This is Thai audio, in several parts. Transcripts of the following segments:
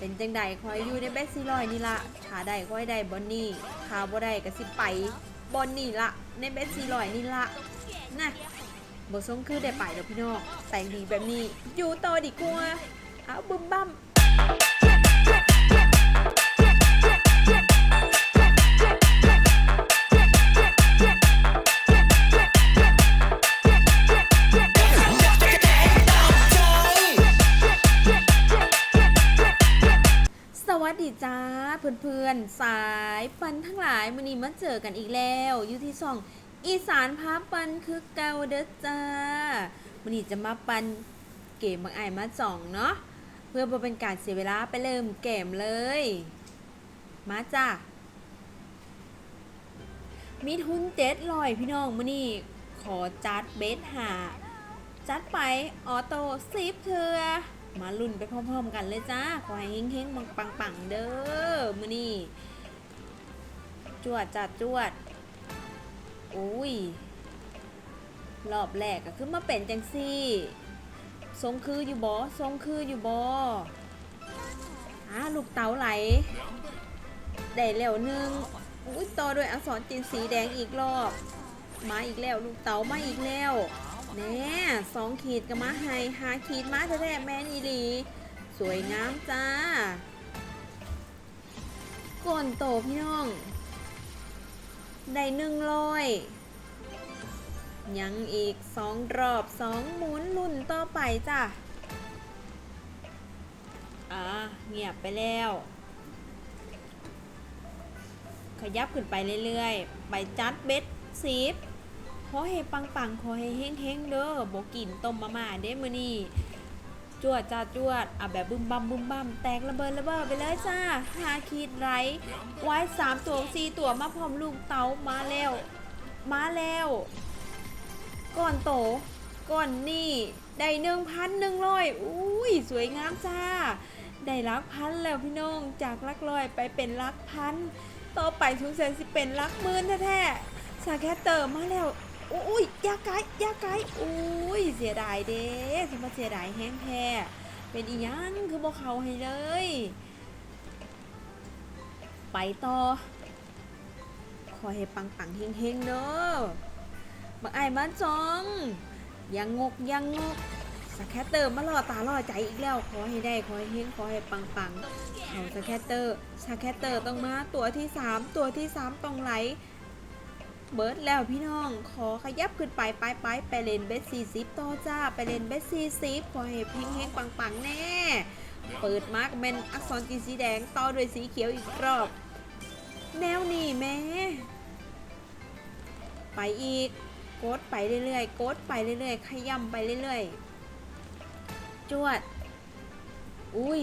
เป็นจังใดคอยอยู่ในเบสซี่ลอยนี่ละขาได้คอยได้บอนนี่ขาบ่ได้ก็สิไปบอนนี่ละในเบสซี่ลอยนี่ละนะบ่สงคือได้ไปแล้วพี่น้องแต่งดีแบบนี้อยู่ต่อดีกว่าเอาบึมบั้ม มื้อนี้มาเจอกันอีกแล้ว อยู่ที่ช่องอีสานพาปันคือเกาเด้อจ้ามื้อนี้จะมาปันเกมบางไอมาจ่องเนาะเพื่อบ่เป็นการเสียเวลาไปเริ่มเกมเลย มาจ้ามีทุนเจ็ดลอยพี่น้องมื้อนี้ขอจัดเบสหา จัดไปออโต้ซิปเธอมาลุ้นไปพร้อมๆกันเลยจ้า ขอให้เฮงๆปังๆเด้อมือนี่ จวดจัดจวดอุ้ยรอบแรกก็คือมาเป็นจังซี่ทรงคืออยู่บอทรงคืออยู่บออ่าลูกเต๋าไหลได้แล้วหนึ่งอุ้ยต่อด้วยอักษรจีนสีแดงอีกรอบ มาอีกแล้วลูกเต๋ามาอีกแล้วแน่สองขีดก็มาให้หาขีดมาแท้แม่นอีลี สวยงามจ้าก่อนโตพี่น้อง ได้หนึ่งร้อยยังอีกสองรอบสองหมุนลุ่นต่อไปจ้ะอ่าเงียบไปแล้ว ขยับขึ้นไปเรื่อยๆ ไปจัดเบ็ดซีฟขอให้ปังๆ ขอให้เฮงๆ เด้อบอกกินต้มมาม่าเด้มือนี้ จวดจ้าจวดอะแบบบึมบัมบึมบัมแตกระเบิดระเบ้อไปเลยจ้าหาขีดไรไว้สามตัวสี่ตัวมาพร้อมลูกเต๋ามาแล้ว มาแล้วก่อนโตก่อนนี่ได้หนึ่งพันหนึ่งร้อยอุ้ยสวยงามจ้า ได้ลักพันแล้วพี่น้องจากลักร้อยไปเป็นลักพันต่อไปทุงเซนสิเป็นลักหมื่นแท้ๆสาแคตเตอร์มาแล้ว อุ้ยยาไกยาไกลอุ้ยเสียดายเด้สิมาเสียดายแห้งแท้เป็นอีหยังคือบอกเขาให้เลย ไปต่อ ขอให้ปังปังๆเฮงเฮงๆเด้อบักไอ้บ้านจองยังงกยังงกสแคตเตอร์มาล่อตาล่อใจอีกแล้ว ขอให้ได้ ขอให้เฮงขอให้ปังปังๆเอาสแคตเตอร์สแคตเตอร์ต้องมาตัวที่ 3 ตัวที่ 3 ต้องไหล เบิร์ดแล้วพี่น้อง ขอขยับขึ้นไปไปไปไปเล่นเบสซีซิปต่อจ้า ไปเล่นเบสซีซิปขอให้เฮงเฮงปังปังแน่ เปิดมาร์กเป็นอักษรจีนสีแดงต่อด้วยสีเขียวอีกรอบ แนวนี่แม่ไปอีก โกดไปเรื่อยๆกดไปเรื่อยๆ ขย่ำไปเรื่อยๆ จวด อุ้ย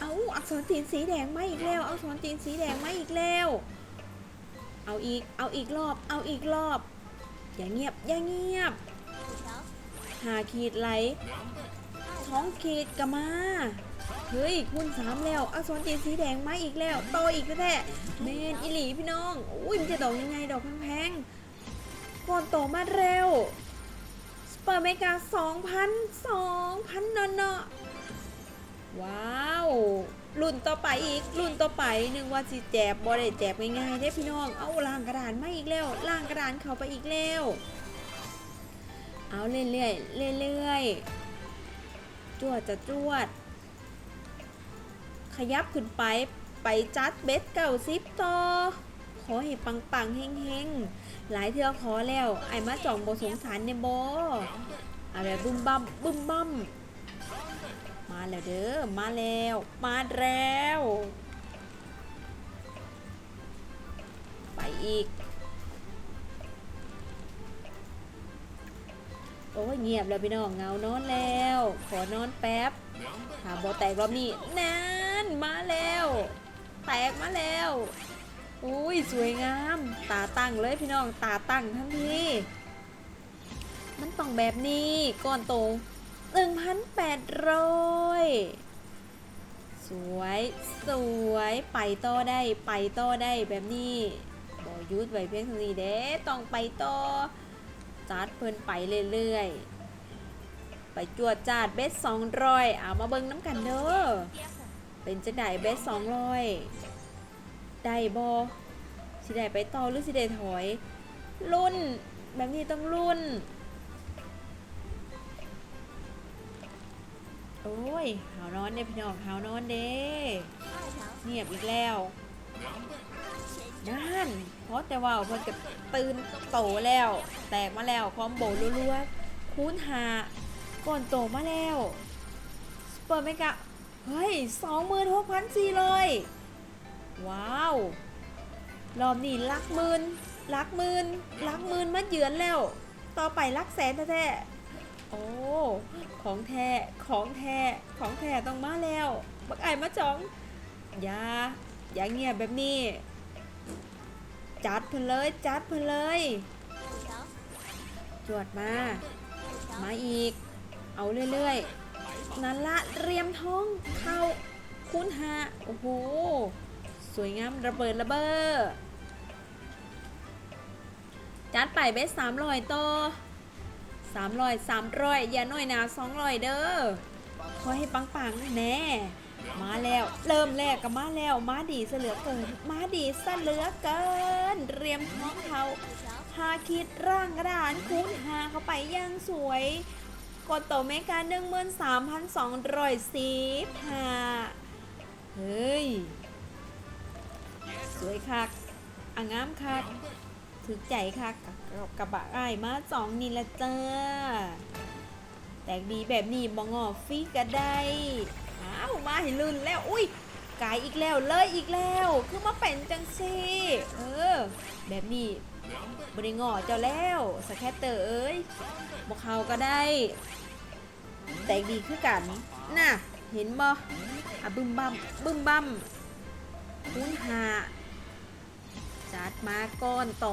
เอาอักษรจีนสีแดงมาอีกแล้ว อักษรจีนสีแดงมาอีกแล้ว เอาอีก เอาอีกรอบ เอาอีกรอบ อย่าเงียบ อย่าเงียบ หาขีดไหลท้องขีดกะมา เฮ้ยคุณสามแล้ว อักษรจีนสีแดงมาอีกแล้วโตอีกแท้เมนอิหลีพี่น้อง อุ้ยมันจะดอกยังไงดอกแพงๆก่อนโตมาเร็วสเปอร์เมกาสองพันสองพันเนาะเนาะว้าว รุ่นต่อไปอีกรุ่นต่อไปนึกว่าสิแจกบอได้แจกง่ายๆได้พี่น้องเอาล่างกระดานมาอีกแล้วล่างกระดานเข้าไปอีกแล้วเอาเรื่อยๆเรื่อยๆจวดจะจวด ขยับขึ้นไปไปจัดเบ็ดเก่าซิปต่อขอให้ปังปังๆเฮงเฮงๆหลายเทือขอแล้ว ไอ้มาจ่องบสงสารในบอเอาแบบบึมบัมบึมบัมม แล้วเด้อ มาแล้ว มาแล้ว ไปอีก โอ้ยเงียบแล้วพี่น้องเงานอนแล้ว ขอนอนแป๊บถาบอแตกรอบนี้นั่นมาแล้ว แตกมาแล้วอุ้ยสวยงาม ตาตั้งเลยพี่น้องตาตั้งทันทีมันต้องแบบนี้ก่อนโต หนึ่งพันแปดร้อยสวย สวย ไปต่อได้ ไปต่อได้แบบนี้บอยุดไว้เพียงเท่านี้เด้ต้องไปต่อจัดเพิ่นไปเรื่อยๆ ไปจวดจาดเบสสองร้อยเอามาเบิ่งน้ำกันเด้อ เป็นจะได้เบสสองร้อยได้บอสิได้ไปต่อหรือสิได้ถอย รุ่น แบบนี้ต้องรุ่น โอ้ยหาวนอนเด้พี่น้องหาวนอนเด้เงียบอีกแล้วนั่นเพราะแต่ว่าเพิ่นจะตื่นโตแล้ว แตกมาแล้วคอมโบรัวๆคูณหาก่อนโตมาแล้วสเปอร์เมกะเฮ้ยสองหมื่นหกพันสี่เลย ว้าว รอบนี้ลักหมื่นลักหมื่นลักหมื่นมาเยือนแล้ว ต่อไปลักแสนแท้ๆ โอ้ ของแท้ ของแท้ ของแท้ต้องมาแล้ว บักไอ้มาจอง อย่า อย่าเงียบแบบนี้ จัดเพิ่นเลย จัดเพิ่นเลย จวดมา มาอีก เอาเรื่อยๆ นั่นละเรียมท้องเข้าคูณหาโอ้โห สวยงามระเบิดระเบ้อจัดไปเบสสามร้อยโต สามร้อยสามร้อยอย่าน้อยนาสองร้อยเด้อขอให้ปังๆแน่มาแล้ว เริ่มแรกก็มาแล้วมาดีเหลือเกินมาดีเหลือเกิน เรียมท้องเขาหาคิดร่างกระดานคูณหาเข้าไปอยังสวยกดโตเมกาหนึ่งหมื่นสามพันสองร้อยสิบห้าเฮ้ย สวยคักอ่างามคัก ถึกใจคักกับกระบะอ้ายมาสองนี่ละจ้า แตกดีแบบนี้บองอฟีก็ได้อ้าวมาให้ลื่นแล้วอุ้ยกายอีกแล้วเลยอีกแล้ว คือมาเป็นจังซีเออ แบบนี้บริงอเจ้าแล้วสแคตเตอร์เอ้ยบอกเขาก็ได้ แตกดีคือกันน่ะเห็นบ่อะบึมบัมบึมบัมคูณหา จัดมาก้อนโต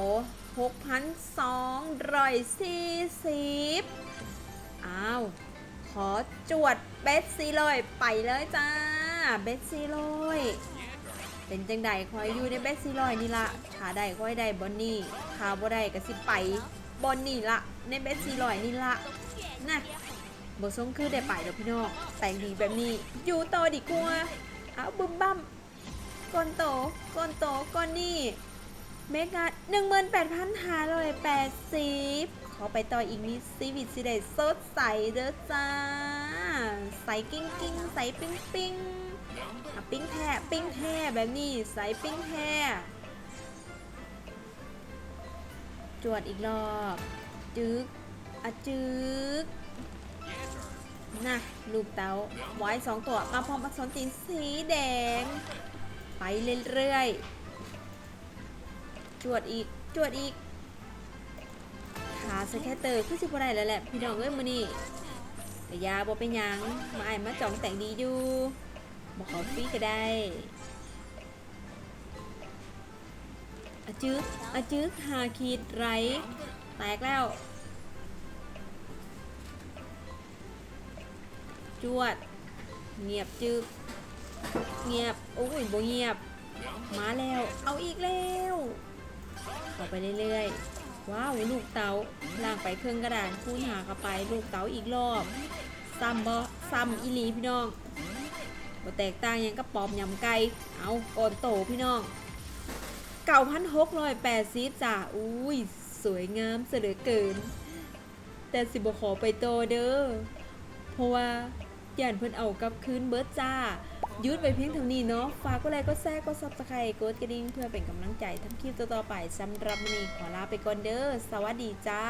6,240อ้าว ขอจวดเบสซีลอยไปเลยจ้า เบสซีลอยเป็นจังใดคอยอยู่ในเบสซีลอยนี่ละถ้าได้คอยได้บอนนี่ถ้าบ่ได้ก็สิไปบอนนี่ละในเบสซีลอยนี่ละนะบ่สมคือได้ไปแล้วพี่น้องแต่งดีแบบนี้อยู่ต่อดีกว่าเอาบึมบัมก้อนโตก้อนโตก้อนนี่ เมกาหนึ่งหมื่นแปดพันห้าร้อยแปดสิบขอไปต่ออีกนิดซีวิตสิเดสดใสเด้อจ้า ใสกิ้งกิ้งใสปิ้งปิ้งปิ้งแท้ปิ้งแท้แบบนี้ใสปิ้งแท้จวดอีกรอบจึกอะจึกน่ะลูกเต๋าไว้สองตัวมาพร้อมผสมจีนสีแดง ไปเรื่อยๆ จวดอีก จวดอีกขาสแคเตอร์คือสิบอะไรแล้วแหละพี่น้องเอ้ยมือนี่แต่ยาบอเป็นยังมาไอ้มาจ่องแต่งดีอยู่บอกขอฟรีก็ได้อะจึกอะจึกหาขีดไรแตกแล้ว จวด เงียบจึก เงียบ โอ้ยบ่เงียบ มาแล้ว เอาอีกแล้ว เข้าไปเรื่อยๆ ว้าวลูกเต๋าล่างไปเครื่องกระดานคูณหาเข้าไปลูกเต๋าอีกรอบซ้ำบ่ซ้ำอีหลีพี่น้องบ่แตกต่างยังกับปอบยำไก่เอาก่อนโตพี่น้องเก่าพันหกร้อยแปดสิบจ้ะอุ้ยสวยงามเสือเกิน แต่สิบขอไปโตเด้อเพราะว่าย่านเพิ่นเอากับคืนเบิร์ดจ้า ยุดไปเพียงเท่านี้เนาะ ฝากกดไลค์กดแชร์กดซับสไครต์กดกระดิ่งเพื่อเป็นกำลังใจทำคลิปต่อๆไปสำหรับวันนี้ขอลาไปก่อนเด้อ สวัสดีจ้า